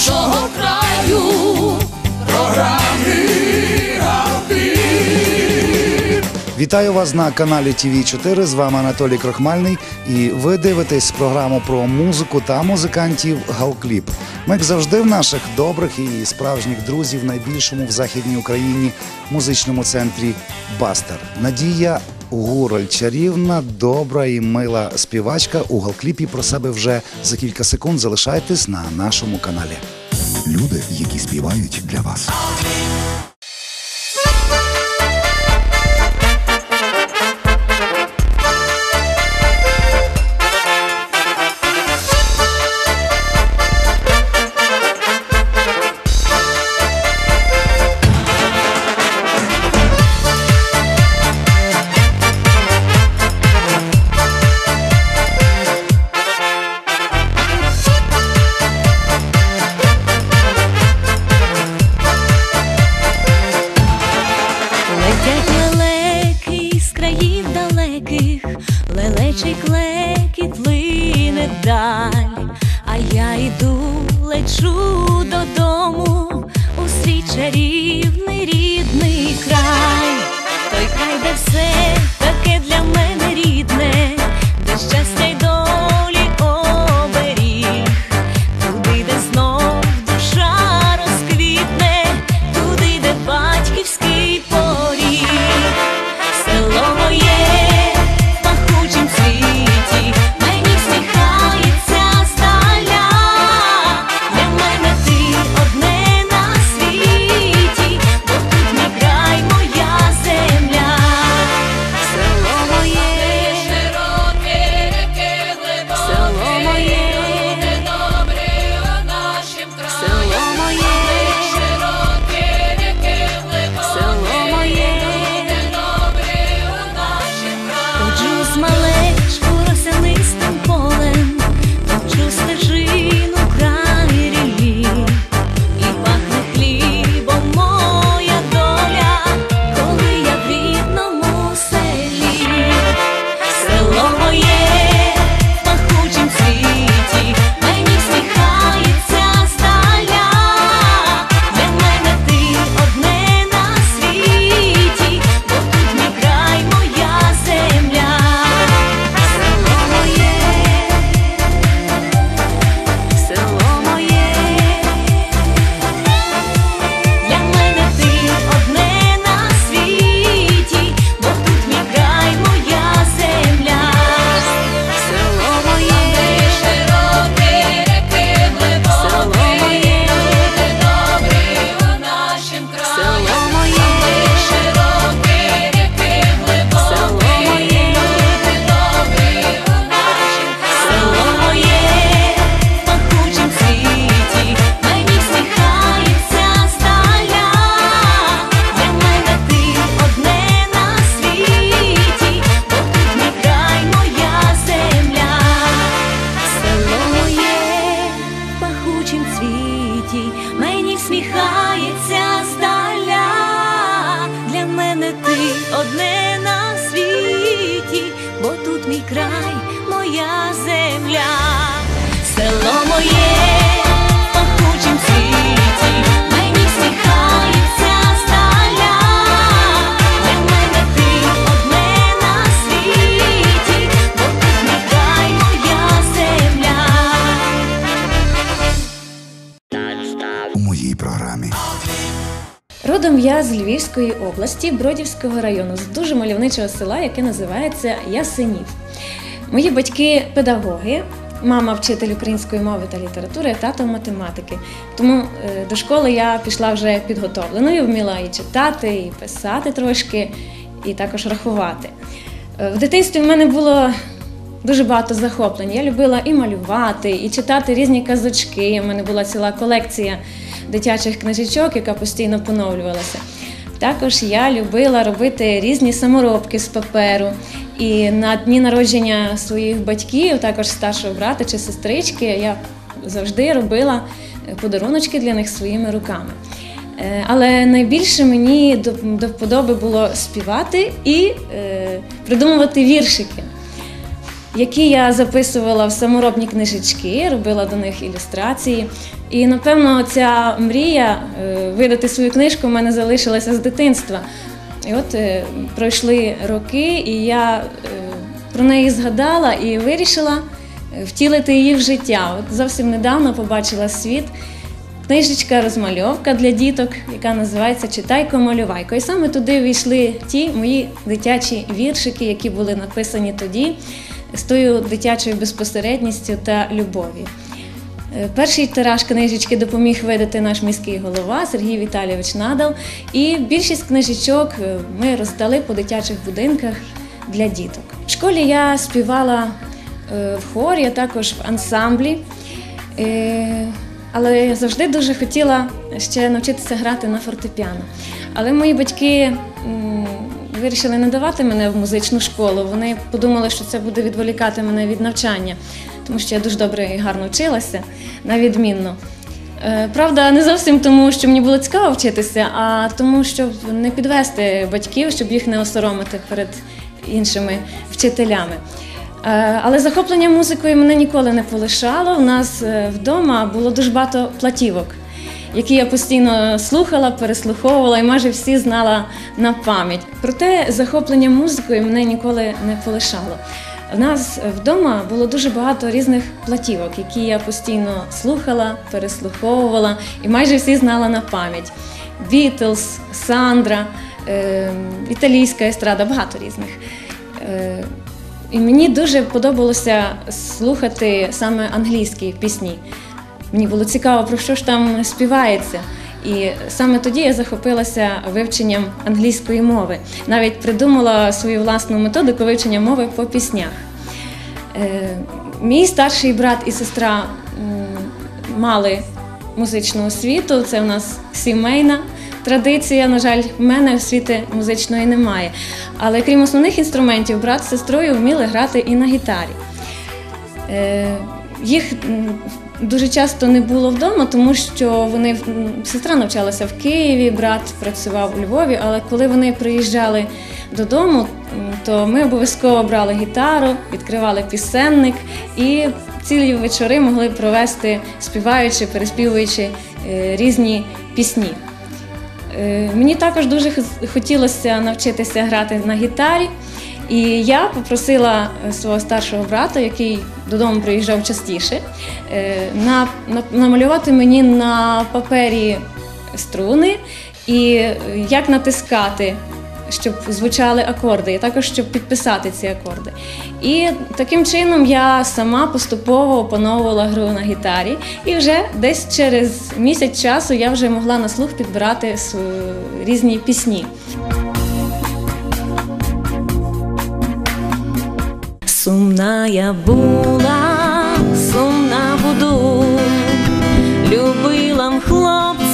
нашого краю, програмі Галпін. Вітаю вас на каналі ТВ 4 З вами Анатолій Крохмальний. І ви дивитесь програму про музику та музикантів Галкліп. Ми як завжди в наших добрих і справжніх друзів, найбільшому в західній Україні музичному центрі Бастер. Надія Гураль, чарівна, добра і мила співачка у Галкліпі про себе вже за кілька секунд. Залишайтесь на нашому каналі. Люди, які співають для вас. Родом я з Львівської області, Бродівського району, з дуже мальовничого села, яке називається Ясенів. Мої батьки педагоги, мама вчитель української мови та літератури, тато математики. Тому е, до школи я пішла вже підготовленою, вміла і читати, і писати трошки, і також рахувати. Е, В дитинстві в мене було дуже багато захоплень. Я любила і малювати, і читати різні казочки. У мене була ціла колекція дитячих книжечок, яка постійно поновлювалася. Також я любила робити різні саморобки з паперу. І на дні народження своїх батьків, також старшого брата чи сестрички, я завжди робила е, подаруночки для них своїми руками. Е, Але найбільше мені до, до вподоби було співати і е, придумувати віршики. Які я записувала в саморобні книжечки, робила до них ілюстрації. І напевно ця мрія е, видати свою книжку в мене залишилася з дитинства. І от е, пройшли роки, і я е, про неї згадала і вирішила втілити її в життя. От зовсім недавно побачила світ. Книжечка розмальовка для діток, яка називається Читайко малювайко. І саме туди війшли ті мої дитячі віршики, які були написані тоді з тою дитячою безпосередністю та любов'ю. Е, Перший тираж книжечки допоміг видати наш міський голова Сергій Віталійович Надал. І більшість книжечок е, ми роздали по дитячих будинках для діток. В школі я співала е, в хорі, а також в ансамблі. Але я завжди дуже хотіла ще навчитися грати на фортепіано. Але мої батьки вирішили не давати мене в музичну школу. Вони подумали, що це буде відволікати мене від навчання, тому що я дуже добре і гарно вчилася, на відмінно. Е, Правда, не зовсім тому, що мені було цікаво вчитися, а тому, щоб не підвести батьків, щоб їх не осоромити перед іншими вчителями. Е, Але захоплення музикою мене ніколи не полишало. У нас е, вдома було дуже багато платівок, які я постійно слухала, переслуховувала і майже всі знала на пам'ять. Проте захоплення музикою мене ніколи не полишало. У нас вдома було дуже багато різних платівок, які я постійно слухала, переслуховувала і майже всі знала на пам'ять. Бітлз, Сандра, е, італійська естрада, багато різних. Е, і мені дуже подобалося слухати саме англійські пісні. Мені було цікаво, про що ж там співається. І саме тоді я захопилася вивченням англійської мови. Навіть придумала свою власну методику вивчення мови по піснях. Е, Мій старший брат і сестра мали музичну освіту. Це у нас сімейна традиція. На жаль, в мене освіти музичної немає. Але крім основних інструментів, брат з сестрою вміли грати і на гітарі. Е, Їх дуже часто не було вдома, тому що вони сестра навчалася в Києві, брат працював у Львові. Але коли вони приїжджали додому, то ми обов'язково брали гітару, відкривали пісенник і цілі вечори могли провести співаючи, переспівуючи е, різні пісні. Е, Мені також дуже хотілося навчитися грати на гітарі. І я попросила е, свого старшого брата, який додому приїжджав частіше, е, на, на, намалювати мені на папері струни і е, як натискати, щоб звучали акорди, і також щоб підписати ці акорди. І таким чином я сама поступово опановувала гру на гітарі, і вже десь через місяць часу я вже могла на слух підбирати різні пісні. Сумна я була, сумна буду, любила м хлопця,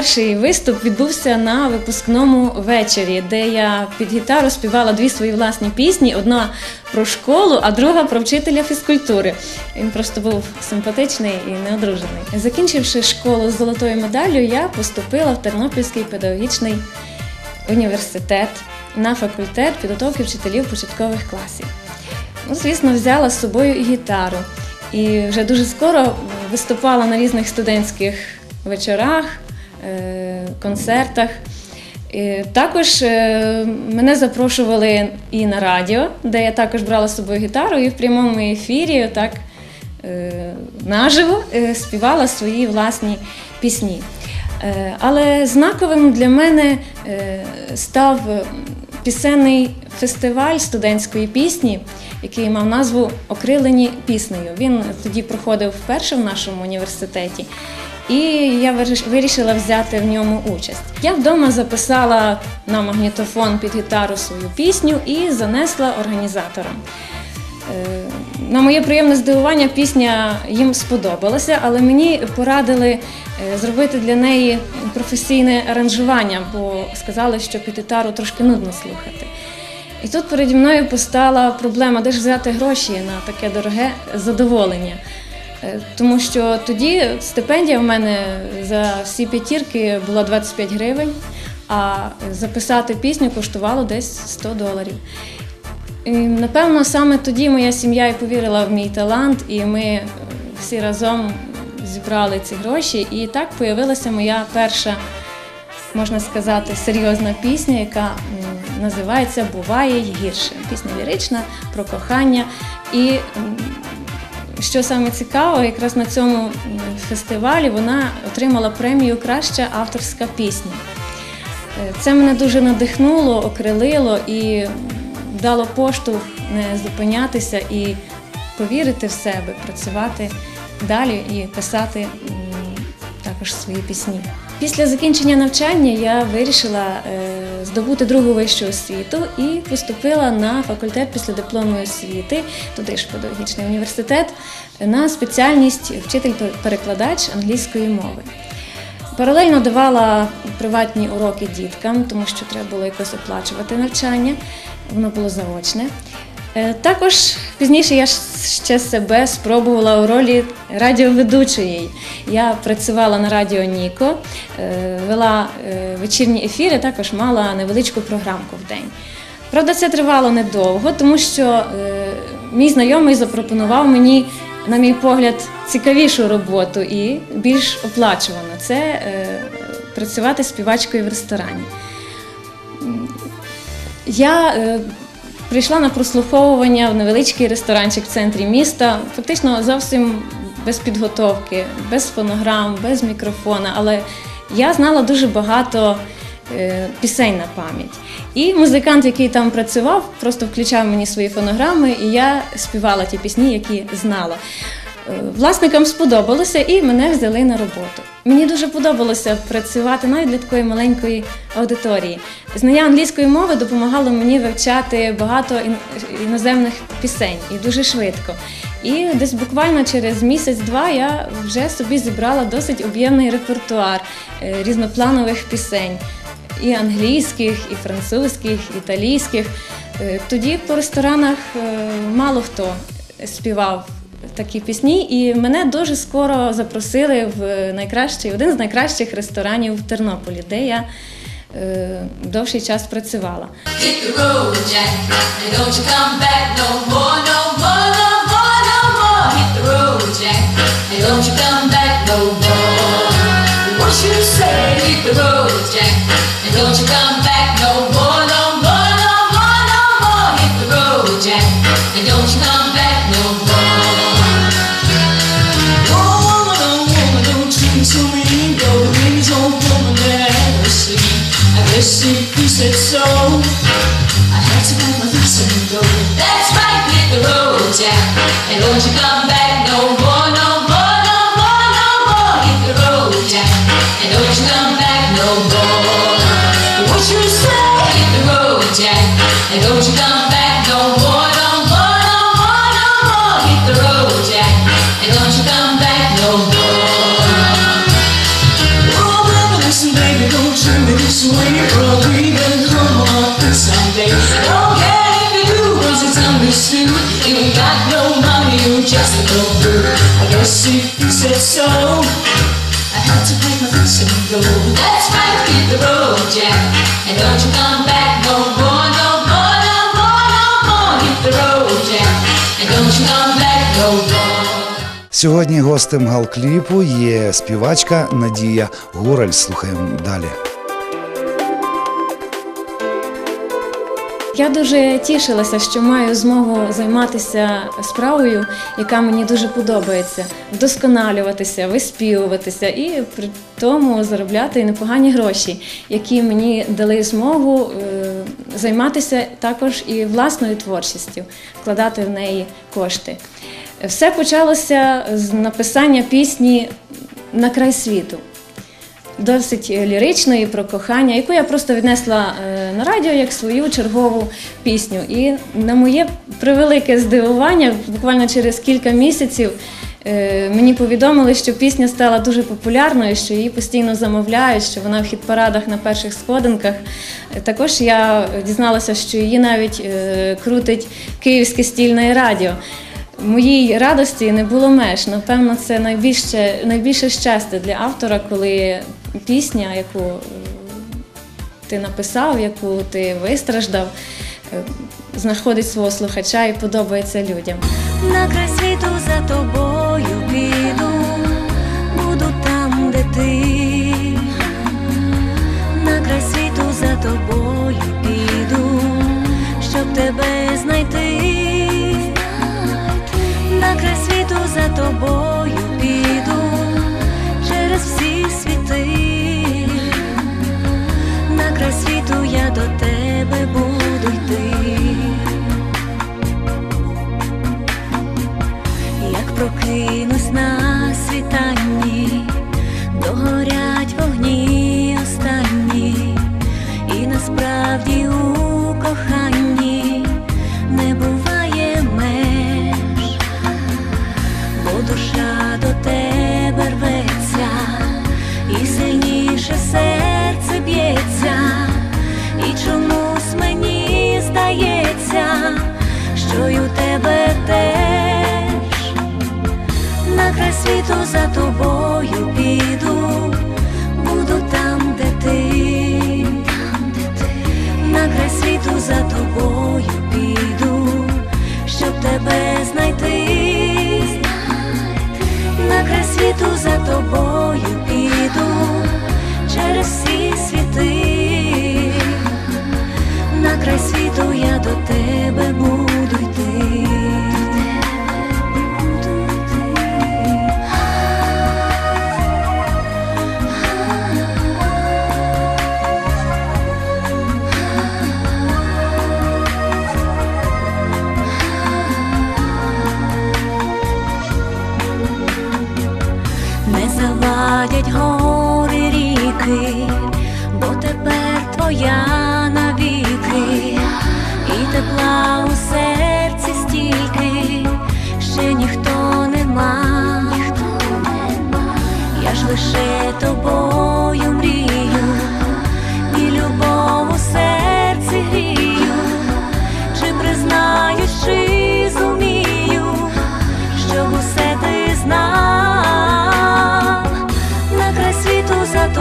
перший виступ відбувся на випускному вечорі, де я під гітару співала дві свої власні пісні: одна про школу, а друга про вчителя фізкультури. Він просто був симпатичний і неодружений. Закінчивши школу з золотою медаллю, я поступила в Тернопільський педагогічний університет на факультет підготовки вчителів початкових класів. Ну, звісно, взяла з собою і гітару. І вже дуже скоро виступала на різних студентських вечорах, концертах. Е, Також е, мене запрошували і на радіо, де я також брала з собою гітару, і в прямому ефірі так е, наживо е, співала свої власні пісні. Е, Але знаковим для мене е, став е, пісенний фестиваль студентської пісні, який мав назву Окрилені піснею. Він тоді проходив вперше в нашому університеті. І я вирішила взяти в ньому участь. Я вдома записала на магнітофон під гітару свою пісню і занесла організаторам. Е, На моє приємне здивування пісня їм сподобалася, але мені порадили е, зробити для неї професійне аранжування, бо сказали, що під гітару трошки нудно слухати. І тут переді мною постала проблема, де ж взяти гроші на таке дороге задоволення. Е, Тому що тоді стипендія в мене за всі п'ятірки була 25 гривень, а записати пісню коштувало десь 100 доларів. І, напевно, саме тоді моя сім'я і повірила в мій талант, і ми всі разом зібрали ці гроші. І так появилася моя перша, можна сказати, серйозна пісня, яка називається Буває гірше. Пісня лірична про кохання. І що саме цікаво, якраз на цьому фестивалі вона отримала премію Краща авторська пісня. Е, Це мене дуже надихнуло, окрилило і дало поштовх не зупинятися і повірити в себе, працювати далі і писати також свої пісні. Після закінчення навчання я вирішила е, здобути другу вищу освіту і поступила на факультет післядипломної освіти, туди ж педагогічний університет, на спеціальність вчитель-перекладач англійської мови. Паралельно давала приватні уроки діткам, тому що треба було якось оплачувати навчання. Воно було заочне. Е, Також пізніше я ще себе спробувала у ролі радіоведучої. Я працювала на радіо Ніко, е, вела е, вечірні ефіри, також мала невеличку програмку в день. Правда, це тривало недовго, тому що мій знайомий запропонував мені, на мій погляд, цікавішу роботу і більш оплачувану. Це працювати співачкою в ресторані. Я прийшла на прослуховування в невеличкий ресторанчик в центрі міста, фактично зовсім без підготовки, без фонограм, без мікрофона. Але я знала дуже багато е, пісень на пам'ять. І музикант, який там працював, просто включав мені свої фонограми, і я співала ті пісні, які знала. Е, Власникам сподобалося і мене взяли на роботу. Мені дуже подобалося працювати навіть для такої маленької аудиторії. Знання англійської мови допомагало мені вивчати багато ін- іноземних пісень і дуже швидко. І десь буквально через місяць-два я вже собі зібрала досить об'ємний репертуар е, різнопланових пісень і англійських, і французьких, і італійських. Е, Тоді по ресторанах мало хто співав такі пісні, і мене дуже скоро запросили в найкращий, один з найкращих ресторанів в Тернополі, де я е, довший час працювала. Hit the road, Jack, and don't you come back no more, no no more. Oh, listen, baby, don't treat me this way. Come on. Don't it's understood. Ain't got no money, you just. I guess if you said so, I had to my and go. Right, hit the road, Jack, and don't you come back Сьогодні гостем галкліпу є співачка Надія Гураль. Слухаємо далі. Я дуже тішилася, що маю змогу займатися справою, яка мені дуже подобається, вдосконалюватися, виспівуватися і при тому заробляти непогані гроші, які мені дали змогу е, займатися також і власною творчістю, вкладати в неї кошти. Все почалося з написання пісні на край світу досить ліричної про кохання, яку я просто віднесла е, на радіо як свою чергову пісню. І на моє превелике здивування, буквально через кілька місяців. е, Мені повідомили, що пісня стала дуже популярною, що її постійно замовляють, що вона в хіт-парадах на перших сходинках. Е, Також я дізналася, що її навіть е, крутить Київське стільне радіо. Моїй радості не було меж. Напевно, це найбільше, найбільше щастя для автора, коли пісня, яку е, ти написав, яку ти вистраждав, е, знаходить свого слухача і подобається людям. На край світу за тобою піду, буду там, де ти. На край світу за тобою піду, щоб тебе знайти. Край світу за тобою піду, через всі світи. На край світу я до тебе буду йти. Як прокинусь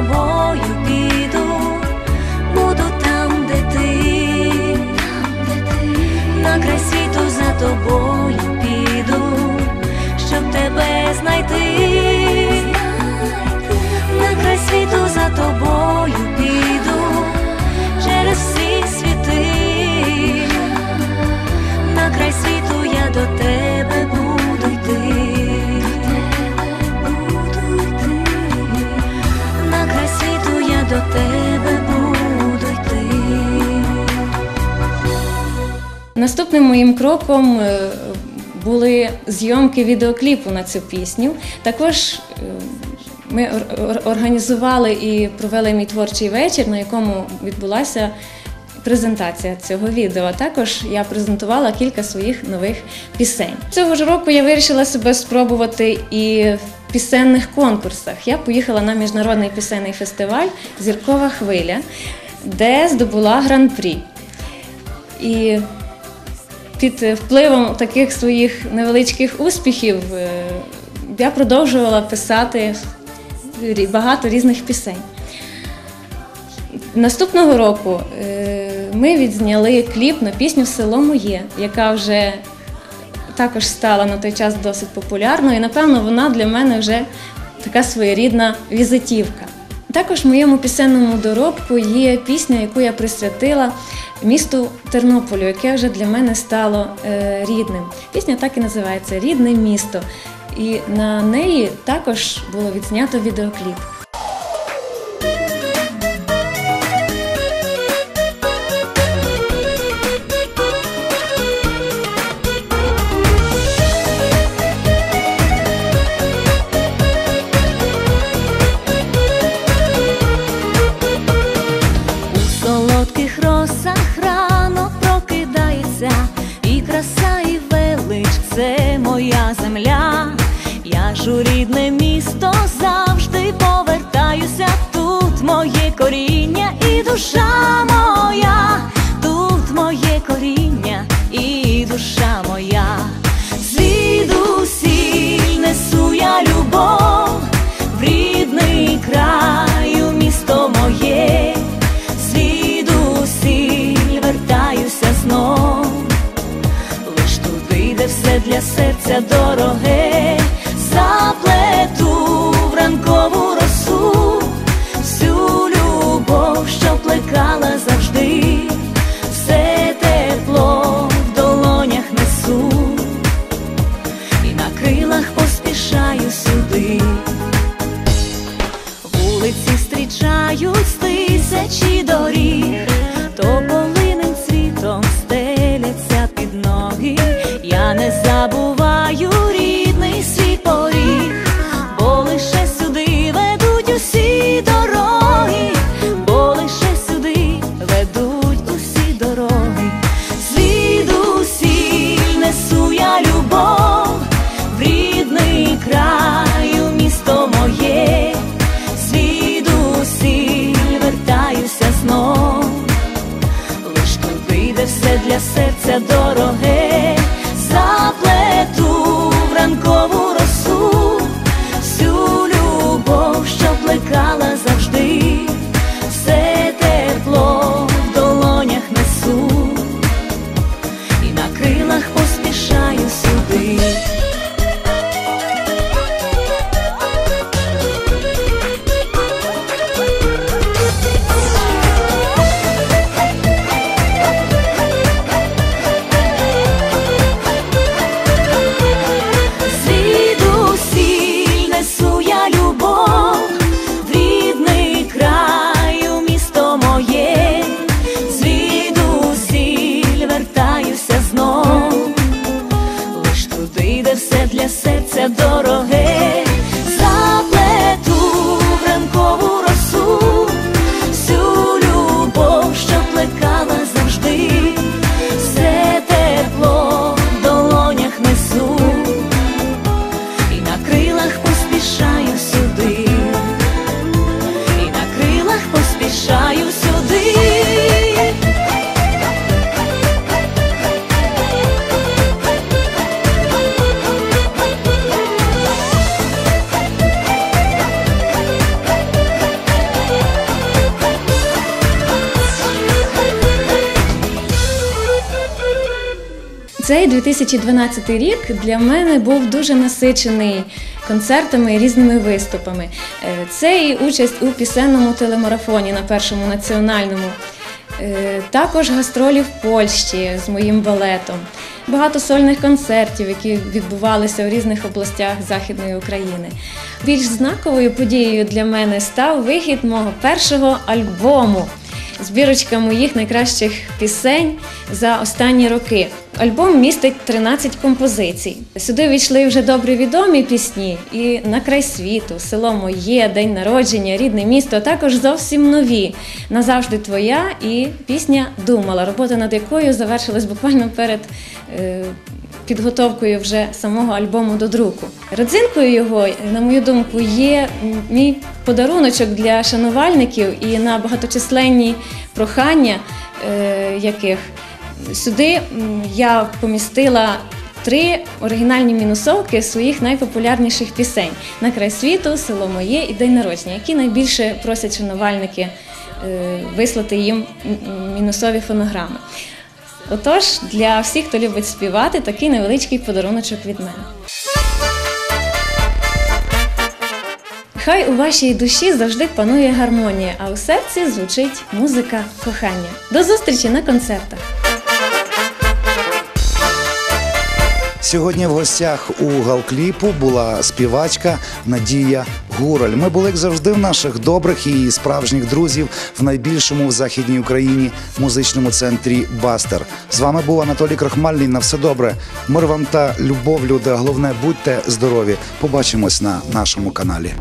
тобою піду, буду там, де ти, на край світу за тобою піду, щоб тебе знайти, на край світу за тобою піду, через всі світи. На край світу я до тебе Наступним моїм кроком е, були зйомки відеокліпу на цю пісню. Також е, ми ор- ор- організували і провели мій творчий вечір, на якому відбулася презентація цього відео. Також я презентувала кілька своїх нових пісень. Цього ж року я вирішила себе спробувати і в пісенних конкурсах. Я поїхала на міжнародний пісенний фестиваль Зіркова хвиля, де здобула гран-прі. І під впливом таких своїх невеличких успіхів е, я продовжувала писати багато різних пісень. Наступного року е, ми відзняли кліп на пісню Село моє, яка вже також стала на той час досить популярною. І напевно вона для мене вже така своєрідна візитівка. Також в моєму пісенному доробку є пісня, яку я присвятила місту Тернополю, яке вже для мене стало е, рідним. Пісня так і називається Рідне місто. І на неї також було відзнято відеокліп. Дороге, Цей 2012 рік для мене був дуже насичений концертами і різними виступами. Е, Це і участь у пісенному телемарафоні на першому національному. Е, Також гастролі в Польщі з моїм балетом, багато сольних концертів, які відбувалися у різних областях Західної України. Більш знаковою подією для мене став вихід мого першого альбому збірочка моїх найкращих пісень за останні роки. Альбом містить 13 композицій. Сюди війшли вже добре відомі пісні і на край світу, село моє, день народження, рідне місто, також зовсім нові. Назавжди твоя і пісня Думала, робота над якою завершилась буквально перед. е, Підготовкою вже самого альбому до друку. Родзинкою його, на мою думку, є мій подаруночок для шанувальників і на багаточисленні прохання, е, яких сюди я помістила три оригінальні мінусовки своїх найпопулярніших пісень на край світу, село моє і день народження, які найбільше просять шанувальники е, вислати їм мінусові фонограми. Отож, для всіх, хто любить співати, такий невеличкий подаруночок від мене. Хай у вашій душі завжди панує гармонія, а у серці звучить музика кохання. До зустрічі на концертах! Сьогодні в гостях у галкліпу була співачка Надія Гураль. Ми були, як завжди, в наших добрих і справжніх друзів в найбільшому в західній Україні музичному центрі Бастер. З вами був Анатолій Крохмальний. На все добре. Мир вам та любов, люди. Головне, будьте здорові. Побачимось на нашому каналі.